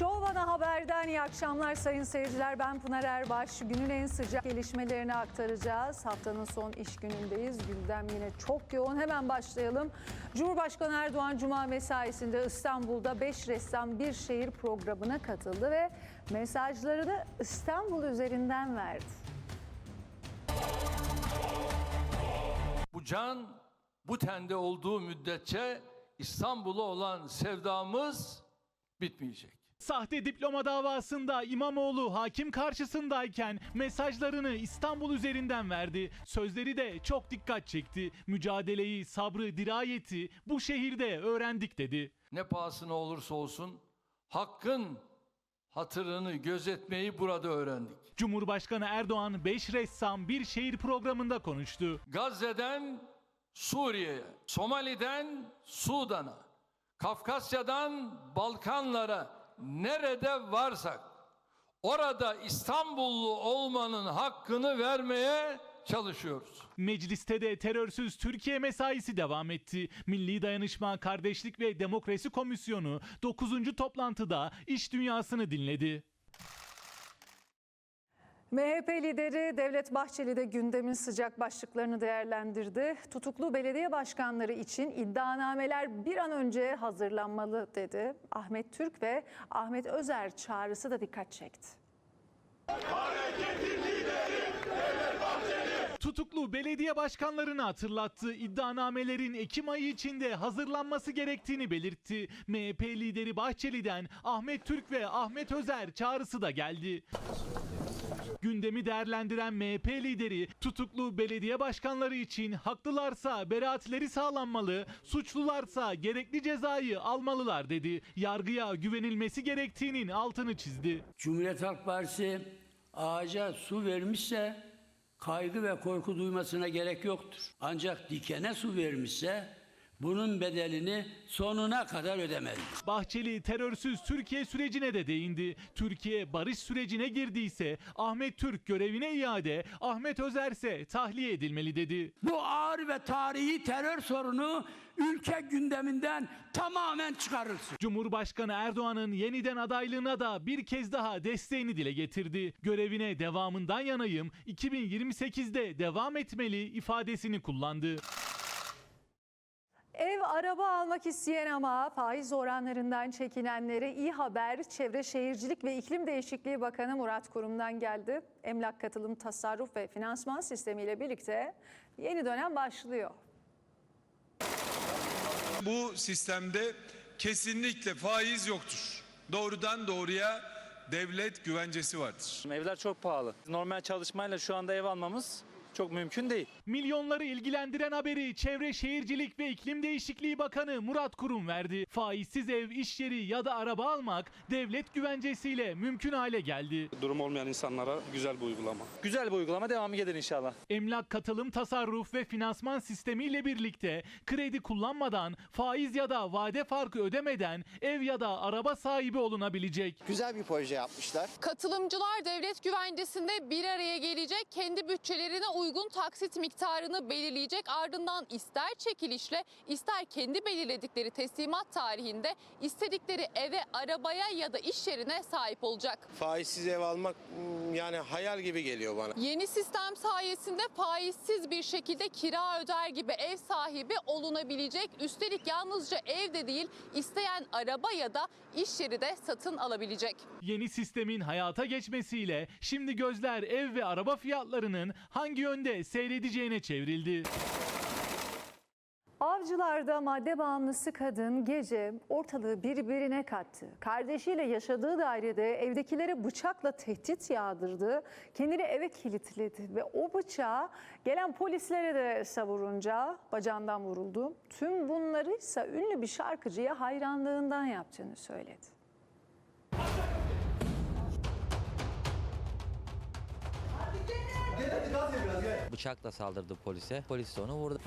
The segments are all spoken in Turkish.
Show Ana Haber'den iyi akşamlar sayın seyirciler. Ben Pınar Erbaş. Günün en sıcak gelişmelerini aktaracağız. Haftanın son iş günündeyiz. Gündem yine çok yoğun. Hemen başlayalım. Cumhurbaşkanı Erdoğan Cuma mesaisinde İstanbul'da 5 ressam bir şehir programına katıldı ve mesajlarını İstanbul üzerinden verdi. Bu can bu tende olduğu müddetçe İstanbul'a olan sevdamız bitmeyecek. Sahte diploma davasında İmamoğlu hakim karşısındayken mesajlarını İstanbul üzerinden verdi. Sözleri de çok dikkat çekti. Mücadeleyi, sabrı, dirayeti bu şehirde öğrendik dedi. Ne pahasına olursa olsun hakkın hatırını gözetmeyi burada öğrendik. Cumhurbaşkanı Erdoğan 5 ressam bir şehir programında konuştu. Gazze'den Suriye'ye, Somali'den Sudan'a, Kafkasya'dan Balkanlara nerede varsak orada İstanbullu olmanın hakkını vermeye çalışıyoruz. Mecliste de terörsüz Türkiye mesaisi devam etti. Milli Dayanışma, Kardeşlik ve Demokrasi Komisyonu 9. toplantıda iş dünyasını dinledi. MHP lideri Devlet Bahçeli de gündemin sıcak başlıklarını değerlendirdi. Tutuklu belediye başkanları için iddianameler bir an önce hazırlanmalı dedi. Ahmet Türk ve Ahmet Özer çağrısı da dikkat çekti. Tutuklu belediye başkanlarını hatırlattı. İddianamelerin Ekim ayı içinde hazırlanması gerektiğini belirtti. MHP lideri Bahçeli'den Ahmet Türk ve Ahmet Özer çağrısı da geldi. Gündemi değerlendiren MHP lideri tutuklu belediye başkanları için haklılarsa beraatleri sağlanmalı, suçlularsa gerekli cezayı almalılar dedi. Yargıya güvenilmesi gerektiğinin altını çizdi. Cumhuriyet Halk Partisi ağaca su vermişse kaygı ve korku duymasına gerek yoktur. Ancak dikene su vermişse bunun bedelini sonuna kadar ödemelidir. Bahçeli terörsüz Türkiye sürecine de değindi. Türkiye barış sürecine girdiyse Ahmet Türk görevine iade, Ahmet Özer ise tahliye edilmeli dedi. Bu ağır ve tarihi terör sorunu ülke gündeminden tamamen çıkarılsın. Cumhurbaşkanı Erdoğan'ın yeniden adaylığına da bir kez daha desteğini dile getirdi. Görevine devamından yanayım, 2028'de devam etmeli ifadesini kullandı. Ev araba almak isteyen ama faiz oranlarından çekinenlere iyi haber Çevre Şehircilik ve İklim Değişikliği Bakanı Murat Kurum'dan geldi. Emlak katılım tasarruf ve finansman sistemiyle birlikte yeni dönem başlıyor. Bu sistemde kesinlikle faiz yoktur. Doğrudan doğruya devlet güvencesi vardır. Evler çok pahalı. Normal çalışmayla şu anda ev almamız çok mümkün değil. Milyonları ilgilendiren haberi Çevre Şehircilik ve İklim Değişikliği Bakanı Murat Kurum verdi. Faizsiz ev, iş yeri ya da araba almak devlet güvencesiyle mümkün hale geldi. durum olmayan insanlara güzel bir uygulama. Güzel bir uygulama devamı gelir inşallah. Emlak katılım tasarruf ve finansman sistemiyle birlikte kredi kullanmadan, faiz ya da vade farkı ödemeden ev ya da araba sahibi olunabilecek. Güzel bir proje yapmışlar. Katılımcılar devlet güvencesinde bir araya gelecek, kendi bütçelerine uygun taksit miktarını belirleyecek. Ardından ister çekilişle ister kendi belirledikleri teslimat tarihinde istedikleri eve, arabaya ya da iş yerine sahip olacak. Faizsiz ev almak hmm, yani hayal gibi geliyor bana. Yeni sistem sayesinde faizsiz bir şekilde kira öder gibi ev sahibi olunabilecek. Üstelik yalnızca ev de değil, isteyen araba ya da iş yeri de satın alabilecek. Yeni sistemin hayata geçmesiyle şimdi gözler ev ve araba fiyatlarının hangi yönde seyredeceğine çevrildi. Avcılarda madde bağımlısı kadın gece ortalığı birbirine kattı. Kardeşiyle yaşadığı dairede evdekilere bıçakla tehdit yağdırdı. Kendini eve kilitledi ve o bıçağı gelen polislere de savurunca bacağından vuruldu. Tüm bunları ise ünlü bir şarkıcıya hayranlığından yaptığını söyledi. Bıçakla saldırdı polise. Polis de onu vurdu.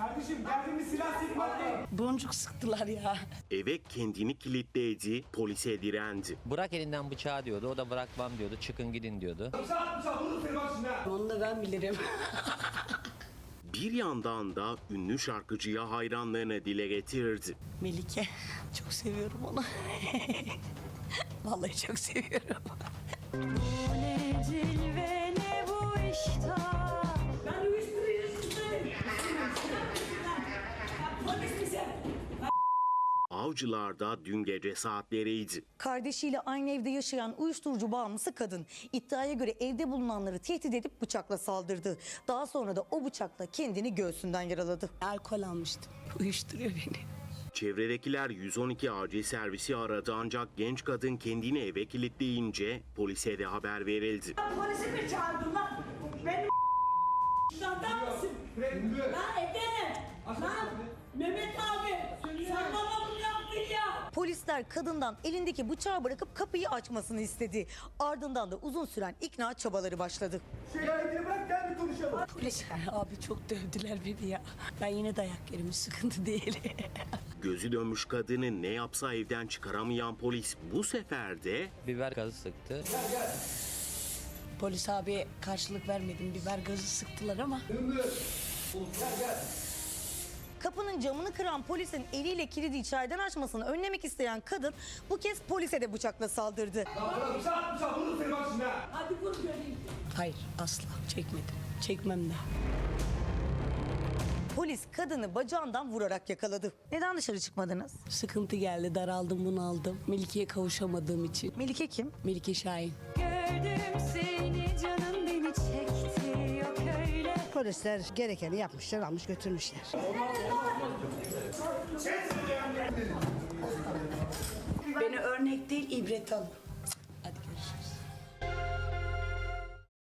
Boncuk sıktılar ya. Eve kendini kilitledi, polise direndi. Bırak elinden bıçağı diyordu. O da bırakmam diyordu. Çıkın gidin diyordu. Onu da ben bilirim. Bir yandan da ünlü şarkıcıya hayranlığını dile getirdi. Melike. Çok seviyorum onu. Vallahi çok seviyorum. Ben uyuşturucu Avcılar'da dün gece saatleriydi. Kardeşiyle aynı evde yaşayan uyuşturucu bağımlısı kadın iddiaya göre evde bulunanları tehdit edip bıçakla saldırdı. Daha sonra da o bıçakla kendini göğsünden yaraladı. Alkol almıştım. Uyuşturuyor beni. Çevredekiler 112 acil servisi aradı ancak genç kadın kendini eve kilitleyince polise de haber verildi. Polisi mi çağırdın lan? Benim Şantan mısın? Lan efendim. Lan Mehmet abi. Sen bana bunu yaptın ya. Polisler kadından elindeki bıçağı bırakıp kapıyı açmasını istedi. Ardından da uzun süren ikna çabaları başladı. Polis abi çok dövdüler beni ya. Ben yine dayak yerim sıkıntı değil. Gözü dönmüş kadını ne yapsa evden çıkaramayan polis bu sefer de Biber gazı sıktı. Polis abi karşılık vermedim. Biber gazı sıktılar ama. Kapının camını kıran polisin eliyle kilidi içeriden açmasını önlemek isteyen kadın bu kez polise de bıçakla saldırdı. Hayır asla çekmedim. Çekmem de. Polis kadını bacağından vurarak yakaladı. Neden dışarı çıkmadınız? Sıkıntı geldi, daraldım, bunaldım. Melike'ye kavuşamadığım için. Melike kim? Melike Şahin. Polisler gerekeni yapmışlar, almış götürmüşler. Beni örnek değil, ibret al. Hadi görüşürüz.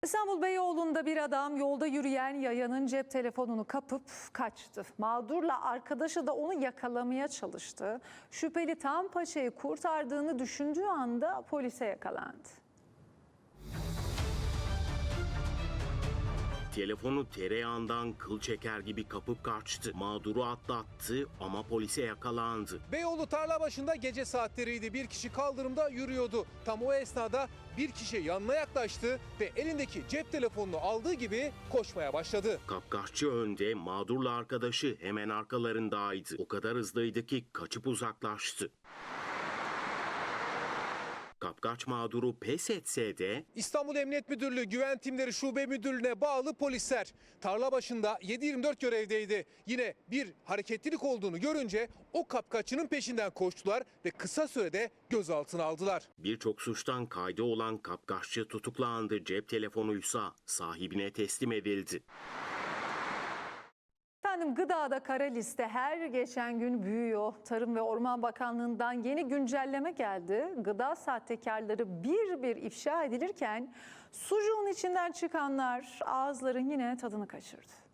İstanbul Beyoğlu'nda bir adam yolda yürüyen yayanın cep telefonunu kapıp kaçtı. Mağdurla arkadaşı da onu yakalamaya çalıştı. Şüpheli tam paçayı kurtardığını düşündüğü anda polise yakalandı. Telefonu tereyağından kıl çeker gibi kapıp kaçtı. Mağduru atlattı ama polise yakalandı. Beyoğlu tarla başında gece saatleriydi. Bir kişi kaldırımda yürüyordu. Tam o esnada bir kişi yanına yaklaştı ve elindeki cep telefonunu aldığı gibi koşmaya başladı. Kapkaççı önde, mağdurla arkadaşı hemen arkalarındaydı. O kadar hızlıydı ki kaçıp uzaklaştı. Kapkaç mağduru pes etse de İstanbul Emniyet Müdürlüğü Güven Timleri Şube Müdürlüğü'ne bağlı polisler tarla başında 7-24 görevdeydi. Yine bir hareketlilik olduğunu görünce o kapkaççının peşinden koştular ve kısa sürede gözaltına aldılar. birçok suçtan kaydı olan kapkaççı tutuklandı. Cep telefonuysa sahibine teslim edildi. Efendim gıdada kara liste her geçen gün büyüyor. Tarım ve Orman Bakanlığı'ndan yeni güncelleme geldi. Gıda sahtekarları bir bir ifşa edilirken sucuğun içinden çıkanlar ağızların yine tadını kaçırdı.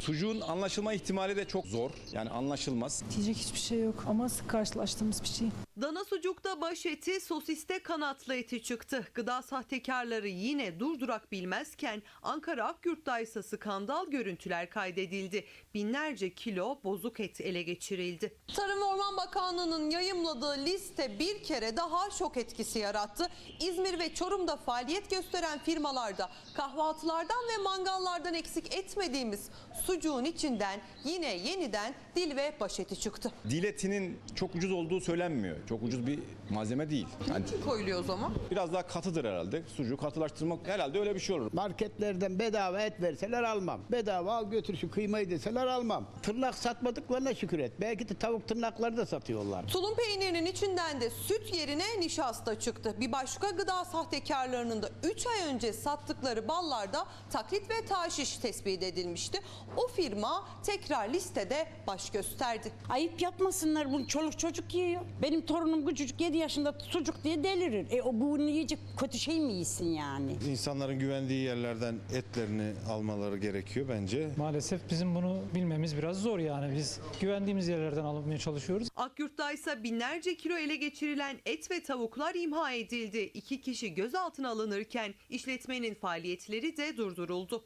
Sucuğun anlaşılma ihtimali de çok zor. Yani anlaşılmaz. Diyecek hiçbir şey yok ama sık karşılaştığımız bir şey. Dana sucukta baş eti, sosiste kanatlı eti çıktı. Gıda sahtekarları yine durdurak bilmezken Ankara Akyurt'ta ise skandal görüntüler kaydedildi. Binlerce kilo bozuk et ele geçirildi. Tarım ve Orman Bakanlığı'nın yayımladığı liste bir kere daha şok etkisi yarattı. İzmir ve Çorum'da faaliyet gösteren firmalarda kahvaltılardan ve mangallardan eksik etmediğimiz sucuğun içinden yine yeniden dil ve baş eti çıktı. Dil etinin çok ucuz olduğu söylenmiyor. Çok ucuz bir malzeme değil. Yani Koyuluyor o zaman. biraz daha katıdır herhalde. Sucuğu katılaştırmak herhalde öyle bir şey olur. Marketlerden bedava et verseler almam. Bedava al götür şu kıymayı deseler almam. Tırnak satmadıklarına şükür et. Belki de tavuk tırnakları da satıyorlar. Tulum peynirinin içinden de süt yerine nişasta çıktı. Bir başka gıda sahtekarlarının da 3 ay önce sattıkları ballarda taklit ve taşiş tespit edilmişti. O firma tekrar listede baş gösterdi. Ayıp yapmasınlar bunu çoluk çocuk yiyor. Benim torunum küçücük 7 yaşında sucuk diye delirir. E o bunu yiyecek kötü şey mi yesin yani? İnsanların güvendiği yerlerden etlerini almaları gerekiyor bence. Maalesef bizim bunu bilmemiz biraz zor yani. Biz güvendiğimiz yerlerden almaya çalışıyoruz. Akyurt'ta ise binlerce kilo ele geçirilen et ve tavuklar imha edildi. İki kişi gözaltına alınırken işletmenin faaliyetleri de durduruldu.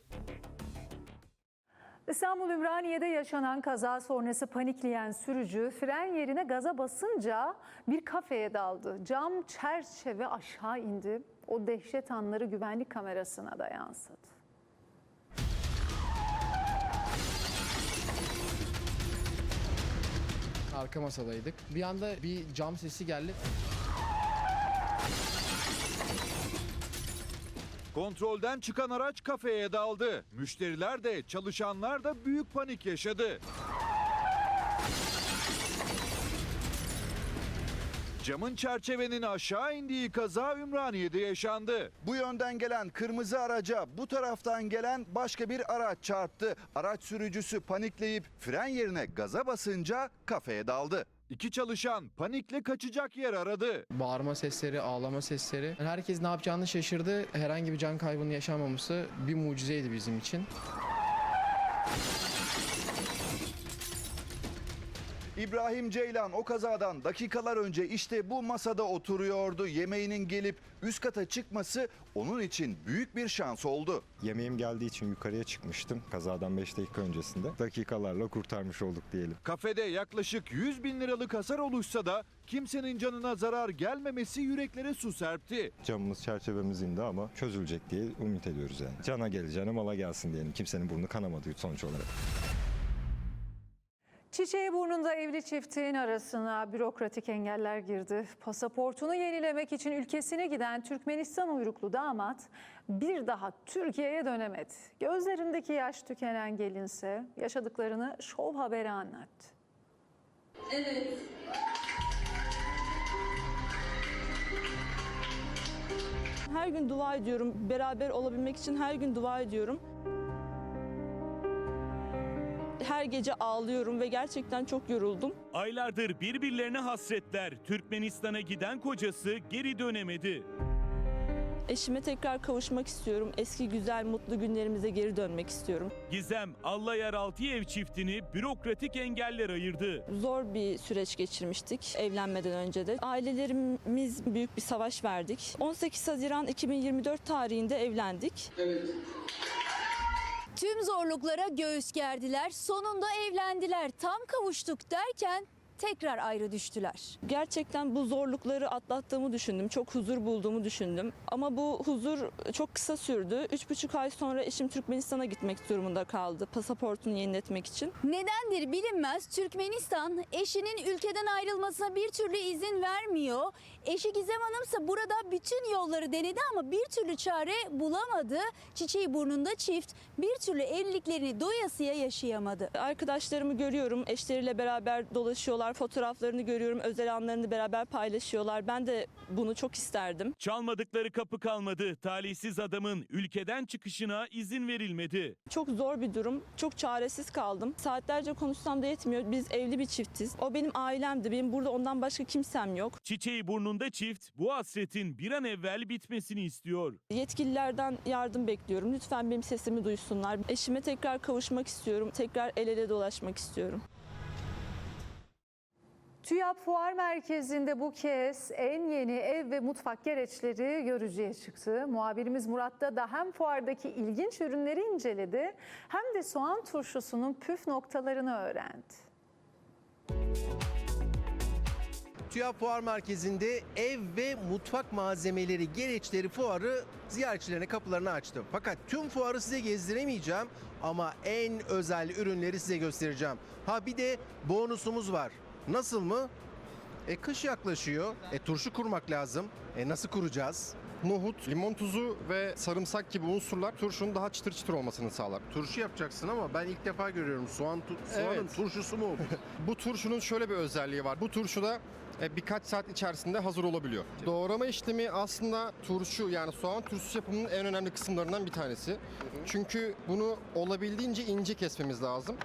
İstanbul Ümraniye'de yaşanan kaza sonrası panikleyen sürücü fren yerine gaza basınca bir kafeye daldı. Cam çerçeve aşağı indi. O dehşet anları güvenlik kamerasına da yansıdı. arka masadaydık. Bir anda bir cam sesi geldi. Kontrolden çıkan araç kafeye daldı. Müşteriler de çalışanlar da büyük panik yaşadı. Camın çerçevenin aşağı indiği kaza Ümraniye'de yaşandı. Bu yönden gelen kırmızı araca bu taraftan gelen başka bir araç çarptı. Araç sürücüsü panikleyip fren yerine gaza basınca kafeye daldı. İki çalışan panikle kaçacak yer aradı. Bağırma sesleri, ağlama sesleri. Herkes ne yapacağını şaşırdı. Herhangi bir can kaybının yaşanmaması bir mucizeydi bizim için. İbrahim Ceylan o kazadan dakikalar önce işte bu masada oturuyordu. Yemeğinin gelip üst kata çıkması onun için büyük bir şans oldu. Yemeğim geldiği için yukarıya çıkmıştım kazadan 5 dakika öncesinde. Dakikalarla kurtarmış olduk diyelim. Kafede yaklaşık 100 bin liralık hasar oluşsa da kimsenin canına zarar gelmemesi yüreklere su serpti. Camımız çerçevemiz indi ama çözülecek diye umut ediyoruz yani. Cana geleceğine mala gelsin diyelim. Kimsenin burnu kanamadı sonuç olarak. Çiçeği burnunda evli çiftin arasına bürokratik engeller girdi. Pasaportunu yenilemek için ülkesine giden Türkmenistan uyruklu damat bir daha Türkiye'ye dönemedi. Gözlerindeki yaş tükenen gelinse yaşadıklarını Şov Haber'e anlattı. Evet. Her gün dua ediyorum. Beraber olabilmek için her gün dua ediyorum. Her gece ağlıyorum ve gerçekten çok yoruldum. Aylardır birbirlerine hasretler. Türkmenistan'a giden kocası geri dönemedi. Eşime tekrar kavuşmak istiyorum. Eski güzel mutlu günlerimize geri dönmek istiyorum. Gizem Allayar ev çiftini bürokratik engeller ayırdı. Zor bir süreç geçirmiştik evlenmeden önce de. Ailelerimiz büyük bir savaş verdik. 18 Haziran 2024 tarihinde evlendik. Tüm zorluklara göğüs gerdiler. Sonunda evlendiler. Tam kavuştuk derken tekrar ayrı düştüler. Gerçekten bu zorlukları atlattığımı düşündüm. Çok huzur bulduğumu düşündüm. Ama bu huzur çok kısa sürdü. Üç buçuk ay sonra eşim Türkmenistan'a gitmek durumunda kaldı. Pasaportunu yeniletmek için. Nedendir bilinmez Türkmenistan eşinin ülkeden ayrılmasına bir türlü izin vermiyor. Eşi Gizem Hanımsa burada bütün yolları denedi ama bir türlü çare bulamadı. Çiçeği burnunda çift bir türlü evliliklerini doyasıya yaşayamadı. Arkadaşlarımı görüyorum. Eşleriyle beraber dolaşıyorlar. Fotoğraflarını görüyorum. Özel anlarını beraber paylaşıyorlar. Ben de bunu çok isterdim. Çalmadıkları kapı kalmadı. Talihsiz adamın ülkeden çıkışına izin verilmedi. Çok zor bir durum. Çok çaresiz kaldım. Saatlerce konuşsam da yetmiyor. Biz evli bir çiftiz. O benim ailemdi. Benim burada ondan başka kimsem yok. Çiçeği burnunda çift bu hasretin bir an evvel bitmesini istiyor. Yetkililerden yardım bekliyorum. Lütfen benim sesimi duysunlar. Eşime tekrar kavuşmak istiyorum. Tekrar el ele dolaşmak istiyorum. TÜYAP Fuar Merkezi'nde bu kez en yeni ev ve mutfak gereçleri görücüye çıktı. Muhabirimiz Murat da hem fuardaki ilginç ürünleri inceledi hem de soğan turşusunun püf noktalarını öğrendi. TÜYAP Fuar Merkezi'nde ev ve mutfak malzemeleri gereçleri fuarı ziyaretçilerine kapılarını açtı. Fakat tüm fuarı size gezdiremeyeceğim ama en özel ürünleri size göstereceğim. Ha bir de bonusumuz var. Nasıl mı? E kış yaklaşıyor. E turşu kurmak lazım. E nasıl kuracağız? Nohut, limon tuzu ve sarımsak gibi unsurlar turşunun daha çıtır çıtır olmasını sağlar. Turşu yapacaksın ama ben ilk defa görüyorum. Soğan tu- soğanın Evet. turşusu mu? Bu turşunun şöyle bir özelliği var. Bu turşu da e, birkaç saat içerisinde hazır olabiliyor. Doğrama işlemi aslında turşu yani soğan turşusu yapımının en önemli kısımlarından bir tanesi. Çünkü bunu olabildiğince ince kesmemiz lazım.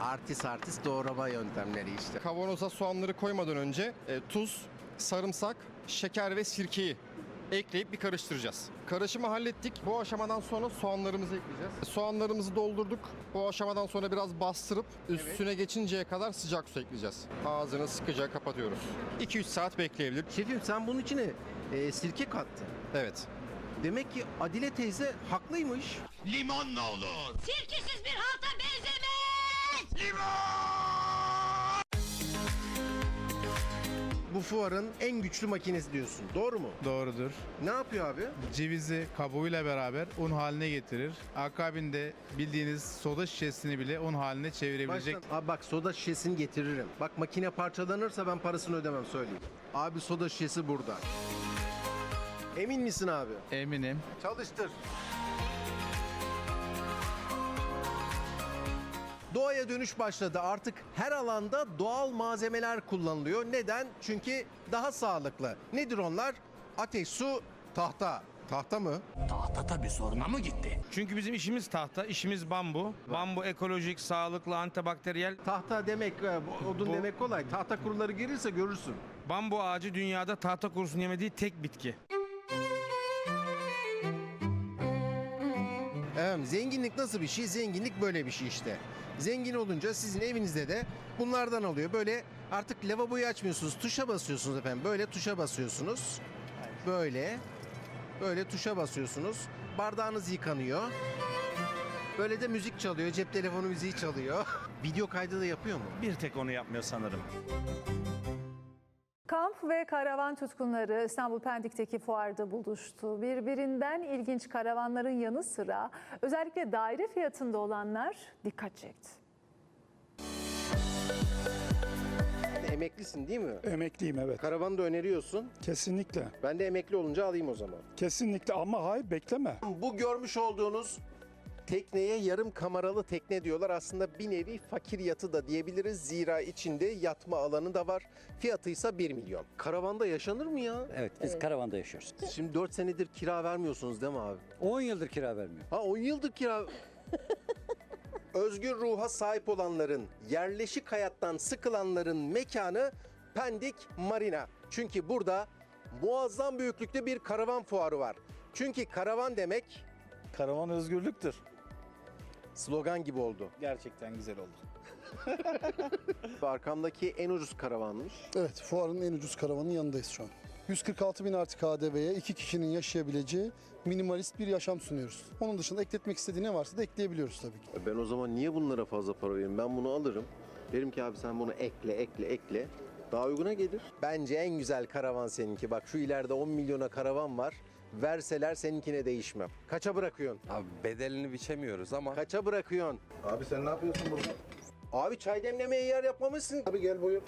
Artist artist doğrama yöntemleri işte. Kavanoza soğanları koymadan önce e, tuz, sarımsak, şeker ve sirkeyi ekleyip bir karıştıracağız. Karışımı hallettik. Bu aşamadan sonra soğanlarımızı ekleyeceğiz. Soğanlarımızı doldurduk. Bu aşamadan sonra biraz bastırıp üstüne geçinceye kadar sıcak su ekleyeceğiz. Ağzını sıkıca kapatıyoruz. 2-3 saat bekleyebilir. Şefim sen bunun içine e, sirke kattın. Evet. Demek ki Adile teyze haklıymış. Limon ne olur? Sirkesiz bir halta benzemez. Bu bu fuarın en güçlü makinesi diyorsun. Doğru mu? Doğrudur. Ne yapıyor abi? Cevizi kabuğuyla beraber un haline getirir. Akabinde bildiğiniz soda şişesini bile un haline çevirebilecek. Baştan, abi bak soda şişesini getiririm. Bak makine parçalanırsa ben parasını ödemem söyleyeyim. Abi soda şişesi burada. Emin misin abi? Eminim. Çalıştır. Doğaya dönüş başladı. Artık her alanda doğal malzemeler kullanılıyor. Neden? Çünkü daha sağlıklı. Nedir onlar? Ateş, su, tahta. Tahta mı? Tahta tabii soruna mı gitti? Çünkü bizim işimiz tahta, işimiz bambu. Bambu ekolojik, sağlıklı, antibakteriyel. Tahta demek, e, odun Bu- demek kolay. Tahta kuruları girirse görürsün. Bambu ağacı dünyada tahta kurusunun yemediği tek bitki. Evet, zenginlik nasıl bir şey? Zenginlik böyle bir şey işte. Zengin olunca sizin evinizde de bunlardan alıyor. Böyle artık lavaboyu açmıyorsunuz. Tuşa basıyorsunuz efendim. Böyle tuşa basıyorsunuz. Böyle. Böyle tuşa basıyorsunuz. Bardağınız yıkanıyor. Böyle de müzik çalıyor. Cep telefonu müziği çalıyor. Video kaydı da yapıyor mu? Bir tek onu yapmıyor sanırım. Kamp ve karavan tutkunları İstanbul Pendik'teki fuarda buluştu. Birbirinden ilginç karavanların yanı sıra özellikle daire fiyatında olanlar dikkat çekti. Emeklisin değil mi? Emekliyim evet. Karavan da öneriyorsun. Kesinlikle. Ben de emekli olunca alayım o zaman. Kesinlikle ama hayır bekleme. Bu görmüş olduğunuz tekneye yarım kameralı tekne diyorlar. Aslında bir nevi fakir yatı da diyebiliriz. Zira içinde yatma alanı da var. Fiyatı ise 1 milyon. Karavanda yaşanır mı ya? Evet biz karavanda yaşıyoruz. Şimdi 4 senedir kira vermiyorsunuz değil mi abi? 10 yıldır kira vermiyor. Ha 10 yıldır kira... Özgür ruha sahip olanların, yerleşik hayattan sıkılanların mekanı Pendik Marina. Çünkü burada muazzam büyüklükte bir karavan fuarı var. Çünkü karavan demek Karavan özgürlüktür. Slogan gibi oldu. Gerçekten güzel oldu. Arkamdaki en ucuz karavanmış. Evet, fuarın en ucuz karavanın yanındayız şu an. 146 bin artı KDV'ye iki kişinin yaşayabileceği minimalist bir yaşam sunuyoruz. Onun dışında ekletmek istediği ne varsa da ekleyebiliyoruz tabii ki. Ben o zaman niye bunlara fazla para vereyim? Ben bunu alırım. Derim ki abi sen bunu ekle, ekle, ekle. Daha uyguna gelir. Bence en güzel karavan seninki. Bak şu ileride 10 milyona karavan var. Verseler seninkine değişmem. Kaça bırakıyorsun? Abi bedelini biçemiyoruz ama Kaça bırakıyorsun? Abi sen ne yapıyorsun burada? Abi çay demlemeye yer yapmamışsın. Abi gel buyur.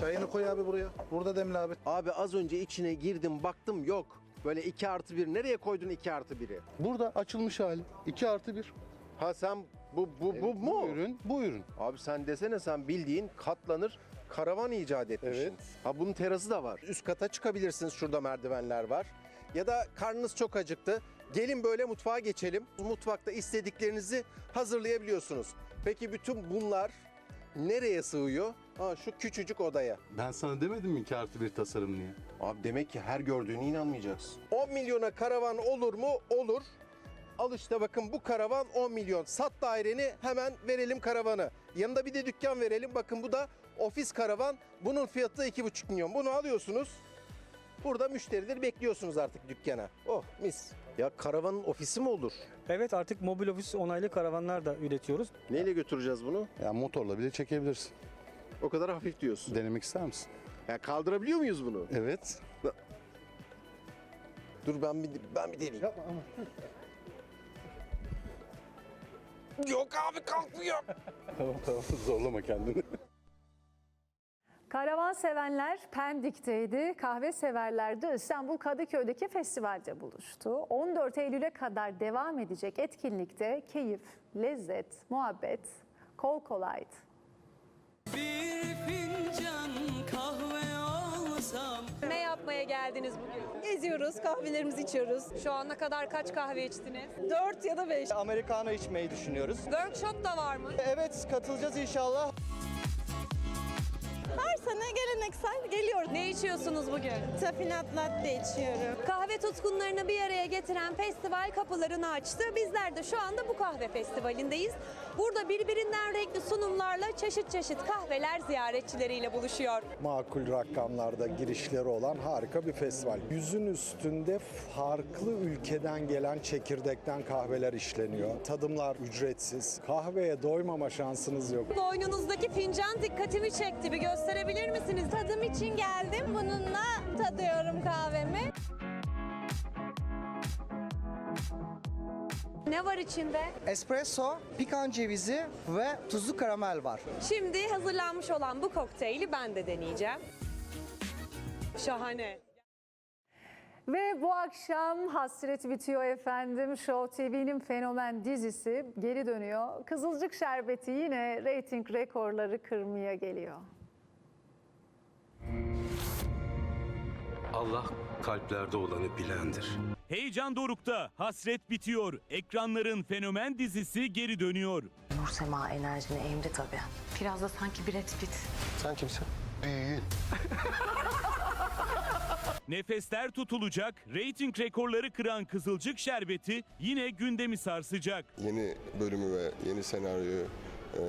Çayını koy abi buraya. Burada demle abi. Abi az önce içine girdim baktım yok. Böyle 2 artı 1. Nereye koydun 2 artı 1'i? Burada açılmış hali. 2 artı 1. Ha sen bu bu bu mu? Bu ürün, bu ürün. Abi sen desene sen bildiğin katlanır karavan icat etmişsin. Evet. Ha bunun terası da var. Üst kata çıkabilirsiniz. Şurada merdivenler var. Ya da karnınız çok acıktı. Gelin böyle mutfağa geçelim. Mutfakta istediklerinizi hazırlayabiliyorsunuz. Peki bütün bunlar nereye sığıyor? Ha şu küçücük odaya. Ben sana demedim mi ki artı bir tasarım diye? Abi demek ki her gördüğüne inanmayacaksın. 10 milyona karavan olur mu? Olur. Al işte bakın bu karavan 10 milyon. Sat daireni hemen verelim karavanı. Yanında bir de dükkan verelim. Bakın bu da ofis karavan. Bunun fiyatı da 2,5 milyon. Bunu alıyorsunuz. Burada müşterileri bekliyorsunuz artık dükkana. Oh mis. Ya karavanın ofisi mi olur? Evet artık mobil ofis onaylı karavanlar da üretiyoruz. Neyle götüreceğiz bunu? Ya motorla bile çekebilirsin. O kadar hafif diyorsun. Denemek ister misin? Ya kaldırabiliyor muyuz bunu? Evet. Dur ben bir ben bir deneyeyim. Yapma ama. Yok abi kalkmıyor. tamam tamam zorlama kendini. Karavan sevenler Pendik'teydi, kahve severler de İstanbul Kadıköy'deki festivalde buluştu. 14 Eylül'e kadar devam edecek etkinlikte keyif, lezzet, muhabbet kol kolaydı. Bir fincan kahve alsam. Ne yapmaya geldiniz bugün? Geziyoruz, kahvelerimizi içiyoruz. Şu ana kadar kaç kahve içtiniz? 4 ya da 5. Americano içmeyi düşünüyoruz. Workshop da var mı? Evet katılacağız inşallah. Her sene geleneksel geliyoruz. Ne içiyorsunuz bugün? Tafinat latte içiyorum. Kahve tutkunlarını bir araya getiren festival kapılarını açtı. Bizler de şu anda bu kahve festivalindeyiz. Burada birbirinden renkli sunumlarla çeşit çeşit kahveler ziyaretçileriyle buluşuyor. makul rakamlarda girişleri olan harika bir festival. Yüzün üstünde farklı ülkeden gelen çekirdekten kahveler işleniyor. Tadımlar ücretsiz. Kahveye doymama şansınız yok. Boynunuzdaki fincan dikkatimi çekti. Bir gösterebilir misiniz? Tadım için geldim. Bununla tadıyorum kahvemi. Ne var içinde? Espresso, pikan cevizi ve tuzlu karamel var. Şimdi hazırlanmış olan bu kokteyli ben de deneyeceğim. Şahane. Ve bu akşam hasret bitiyor efendim. Show TV'nin fenomen dizisi geri dönüyor. Kızılcık Şerbeti yine reyting rekorları kırmaya geliyor. Allah kalplerde olanı bilendir. Heyecan dorukta, hasret bitiyor. Ekranların fenomen dizisi geri dönüyor. Nur Sema enerjini emdi tabii. Biraz da sanki Brad Pitt. Sen kimsin? Nefesler tutulacak, reyting rekorları kıran Kızılcık Şerbeti yine gündemi sarsacak. Yeni bölümü ve yeni senaryoyu,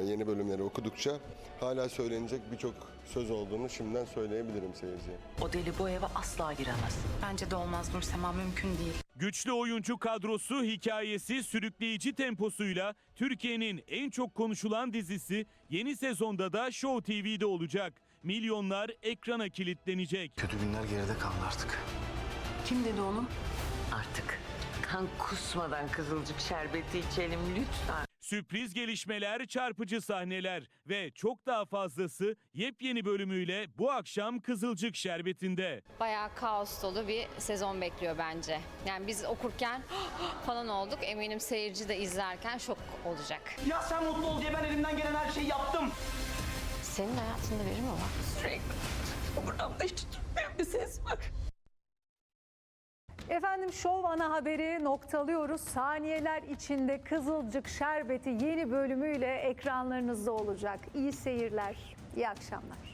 yeni bölümleri okudukça hala söylenecek birçok söz olduğunu şimdiden söyleyebilirim seyirciye. O deli bu eve asla giremez. Bence de olmaz Nur Sema mümkün değil. Güçlü oyuncu kadrosu, hikayesi, sürükleyici temposuyla Türkiye'nin en çok konuşulan dizisi yeni sezonda da Show TV'de olacak. Milyonlar ekrana kilitlenecek. Kötü günler geride kaldı artık. Kim dedi onu? Artık kan kusmadan kızılcık şerbeti içelim lütfen. Sürpriz gelişmeler, çarpıcı sahneler ve çok daha fazlası yepyeni bölümüyle bu akşam Kızılcık Şerbeti'nde. Bayağı kaos dolu bir sezon bekliyor bence. Yani biz okurken falan olduk. Eminim seyirci de izlerken şok olacak. Ya sen mutlu ol diye ben elimden gelen her şeyi yaptım. Senin hayatında biri mi var? Sürekli buramda hiç tutmayan bir ses var. Efendim şov ana haberi noktalıyoruz. Saniyeler içinde Kızılcık Şerbeti yeni bölümüyle ekranlarınızda olacak. İyi seyirler, iyi akşamlar.